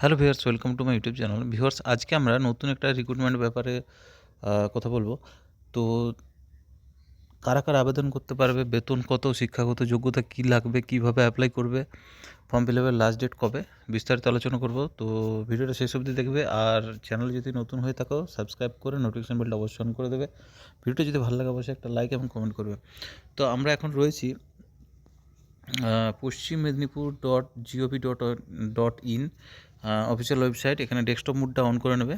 Hello viewers, welcome to my YouTube channel. Viewers, আজকে আমরা নতুন একটা রিক্রুটমেন্ট ব্যাপারে কথা বলব। তো কারা কারা আবেদন করতে পারবে, বেতন কত, শিক্ষাগত যোগ্যতা কী লাগবে, কীভাবে অ্যাপ্লাই করবে ফর্ম ফিল আপের লাস্ট ডেট কবে, বিস্তারিত আলোচনা করব। তো ভিডিওটা শেষ অবধি দেখবে, আর চ্যানেল যদি নতুন হয়ে থাকো সাবস্ক্রাইব করে নোটিফিকেশন বেলটা অবশ্যই অন করে দেবে। ভিডিওটা যদি ভালো লাগে, অবশ্যই একটা লাইক এবং কমেন্ট করবে। তো আমরা এখন রয়েছি Paschim Medinipur dot gov dot dot in official website এখানে ডেস্কটপ মুডটা অন করে নেবে।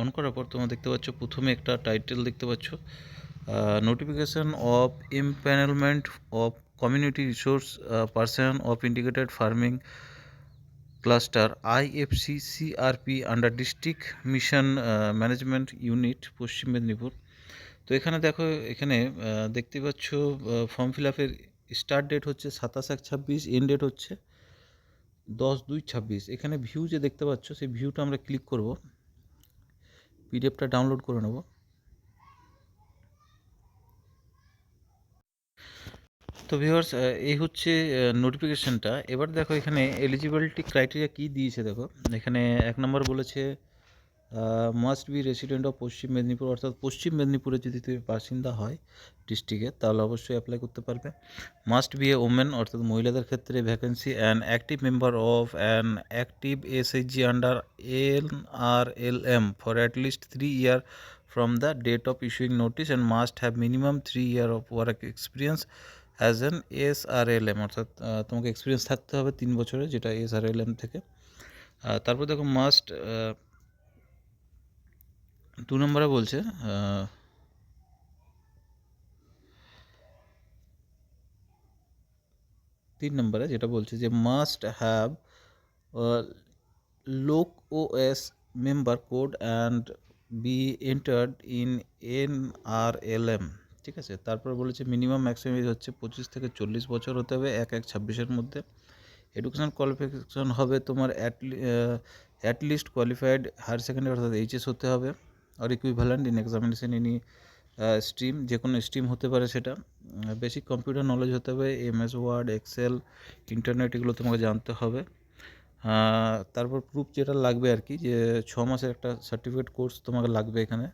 অন করার পর তোমরা দেখতে পাচ্ছ, প্রথমে একটা টাইটেল দেখতে পাচ্ছ notification of empanelment of community resource person of integrated farming cluster IFC CRP under district mission management unit Paschim Medinipur. তো এখানে দেখো, এখানে দেখতে পাচ্ছ ফর্ম ফিল আপের স্টার্ট ডেট হচ্ছে সাতাশ এক ছাব্বিশ এন্ড ডেট হচ্ছে দশ দুই ছাব্বিশ। এখানে ভিউ যে দেখতে পাচ্ছ, সেই ভিউটা আমরা ক্লিক করব। পিডিএফটা ডাউনলোড করে নেব। তো ভিউয়ার্স এই হচ্ছে নোটিফিকেশনটা এবার দেখো এখানে এলিজিবিলিটি ক্রাইটেরিয়া কী দিয়েছে দেখো। এখানে এক নম্বর বলেছে মাস্ট বি রেসিডেন্ট অফ পশ্চিম মেদিনীপুর, অর্থাৎ পশ্চিম মেদিনীপুরে যদি তুমি বাসিন্দা হয় ডিস্ট্রিক্টে তাহলে অবশ্যই অ্যাপ্লাই করতে পারবে। মাস্ট বি এ ওমেন অর্থাৎ মহিলাদের ক্ষেত্রে vacancy an active member of an active SHG under L R L M for at least three year from the date of issuing notice and must have minimum three year of work experience as an S R L M অর্থাৎ তোমাকে experience থাকতে হবে তিন বছরে যেটা S R L M থেকে। তারপর দেখো মাস্ট দু নম্বরে বলছে তিন নম্বরে যেটা বলছে যে মাস্ট হ্যাভ লোক ও S member code and be entered in N R L M ঠিক আছে? তারপর বলেছে মিনিমাম ম্যাক্সিমাম এজ হচ্ছে পঁচিশ থেকে চল্লিশ বছর হতে হবে, এক এক ছাব্বিশের মধ্যে। এডুকেশন কোয়ালিফিকেশন হবে তোমার at least qualified higher secondary অর্থাৎ এইচএস হতে হবে। আর equivalent in examination any stream যে কোনো স্ট্রিম হতে পারে সেটা। বেসিক কম্পিউটার নলেজ হতে হবে এমএস ওয়ার্ড এক্সেল ইন্টারনেট এগুলো তোমাকে জানতে হবে। তারপর প্রুফ যেটা লাগবে আর কি, যে ছ মাসের একটা সার্টিফিকেট কোর্স তোমাকে লাগবে এখানে।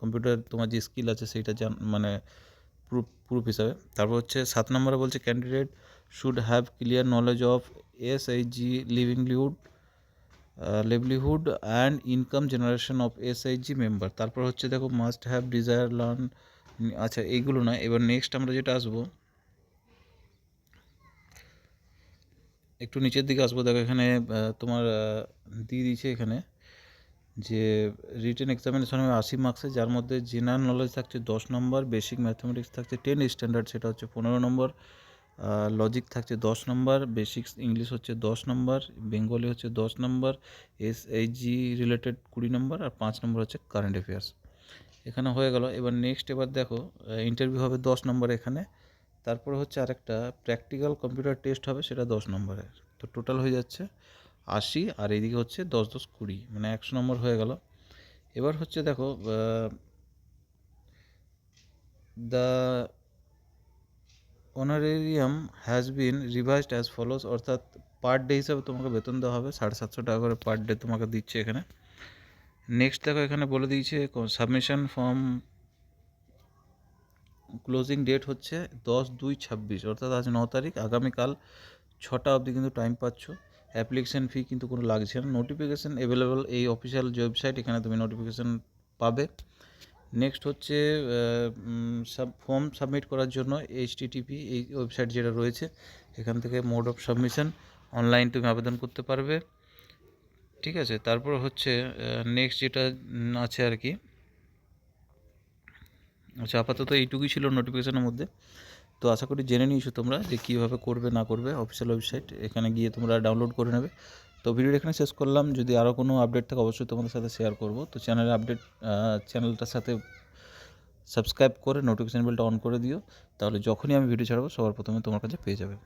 কম্পিউটার তোমার যে স্কিল আছে সেইটা জান মানে প্রুফ প্রুফ হিসাবে। তারপর হচ্ছে সাত নম্বরে বলছে candidate should have clear knowledge of S H G livelihood livelihood and income generation of S H member তারপর হচ্ছে দেখো মাস্ট হ্যাভ ডিজায়ার লার্ন আচ্ছা এইগুলো না। এবার নেক্সট আমরা যেটা আসব, একটু নিচের দিকে আসব। দেখো, এখানে তোমার দিয়ে দিয়েছে এখানে যে রিটেন এক্সামিনেশন হবে আশি মার্কসের যার মধ্যে জেনারেল নলেজ থাকছে দশ নম্বর বেসিক ম্যাথমেটিক্স থাকছে টেন স্ট্যান্ডার্ড সেটা হচ্ছে পনেরো নম্বর। লজিক থাকছে দশ নম্বর বেসিক ইংলিশ হচ্ছে দশ নম্বর বেঙ্গলি হচ্ছে দশ নম্বর এস জি রিলেটেড কুড়ি নম্বর আর পাঁচ নম্বর হচ্ছে কারেন্ট অ্যাফেয়ার্স এখানে হয়ে গেল। এবার নেক্সট এবার দেখো ইন্টারভিউ হবে দশ নম্বর এখানে। তারপরে হচ্ছে আরেকটা প্র্যাকটিক্যাল কম্পিউটার টেস্ট হবে সেটা দশ নম্বরের তো টোটাল হয়ে যাচ্ছে আশি আর এইদিকে হচ্ছে দশ দশ কুড়ি মানে একশো নম্বর হয়ে গেল। এবার হচ্ছে দেখো the honorarium has been revised as follows অর্থাৎ পার ডে হিসাবে তোমাকে বেতন দেওয়া হবে সাড়ে সাতশো টাকা করে পার ডে তোমাকে দিচ্ছে এখানে। নেক্সট দেখো এখানে বলে দিয়েছে সাবমিশন ফর্ম ক্লোজিং ডেট হচ্ছে দশ দুই ছাব্বিশ, অর্থাৎ আজ ন তারিখ। আগামীকাল ছটা অবধি কিন্তু টাইম পাচ্ছ। অ্যাপ্লিকেশন ফি কিন্তু কোনো লাগছে না। নোটিফিকেশান অ্যাভেলেবল এই অফিসিয়াল ওয়েবসাইট এখানে তুমি নোটিফিকেশান পাবে। নেক্সট হচ্ছে সাব ফর্ম সাবমিট করার জন্য এইচটিটিপি এই ওয়েবসাইট যেটা রয়েছে, এখান থেকে মোড অফ সাবমিশন অনলাইন তুমি আবেদন করতে পারবে। ঠিক আছে? তারপর হচ্ছে নেক্সট যেটা আছে আর কি আচ্ছা আপাতত এইটুকুই ছিল নোটিফিকেশনের মধ্যে। তো আশা করি জেনে নিয়েছো তোমরা যে কীভাবে করবে, না করবে অফিসিয়াল ওয়েবসাইট এখানে গিয়ে তোমরা ডাউনলোড করে নেবে। তো ভিডিও এখানে শেষ করলাম। যদি আরও কোনো আপডেট থাকে, অবশ্যই তোমাদের সাথে শেয়ার করব। তো চ্যানেলের আপডেট চ্যানেলটার সাথে সাবস্ক্রাইব করে নোটিফিকেশান বেলটা অন করে দিও। তাহলে যখনই আমি ভিডিও ছাড়বো, সবার প্রথমে তোমার কাছে পেয়ে যাবে।